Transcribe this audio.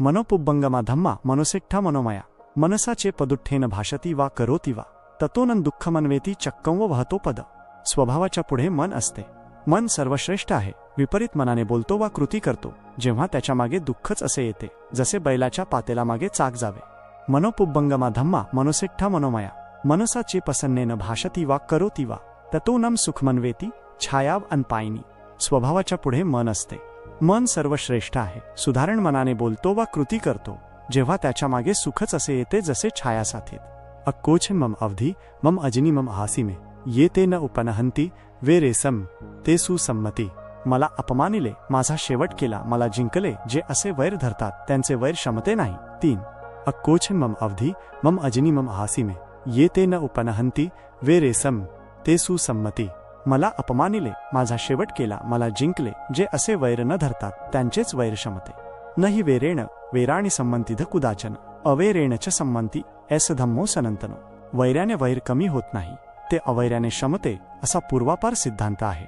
मनोपुब्बंगमा धम्मा मनोसेठ्ठा मनोमया मनसाचे पदुठ्ठेन भाषती वा करोती वा। ततोनन दुःखमन्वेती चक्कं व वहतो पद। स्वभावाच्या पुढे मन असते। मन सर्वश्रेष्ठ आहे। विपरीत मनाने बोलतो वा कृती करतो। जेव्हा त्याच्यामागे दुःखच असे येते जसे बैलाच्या पातेला मागे चाक जावे। मनोपुब्बंगमा धम्मा मनोसेठ्ठा मनोमया मनसाचे प्रसन्नेन भाषती वा करोती वा। ततोनम सुखमनवेती छायाव अनपायनी स्वभावाच्या पुढे मन असते। मन सर्वश्रेष्ठ आहे. सुधारण मनाने बोलतो वा कृती करतो. जेव्हा त्याच्यामागे सुखच असे येते जसे छाया साथीत अक्कोछ मम अवधी मम अजनी मम हासिमे ये ते न उपनहंती वे रेसम ते सुसंमती मला अपमानिले माझा शेवट केला मला जिंकले जे असे वैर धरतात त्यांचे वैर क्षमते नाही. तीन. अक्कोछ मम अवधी मम अजनी मम हासिमे ये ते न उपनहंती वे रेसम ते सुसंमती मला अपमानिले माझा शेवट केला मला जिंकले जे असे वैर न धरतात त्यांचेच वैर क्षमते न हि वेरेण वेराणी संमंतिध कुदाचन अवेरेणच संमंती एस धम्मो सनंतनो. वैर्याने वैर कमी होत नाही ते अवैर्याने शमते असा पूर्वापार सिद्धांत आहे.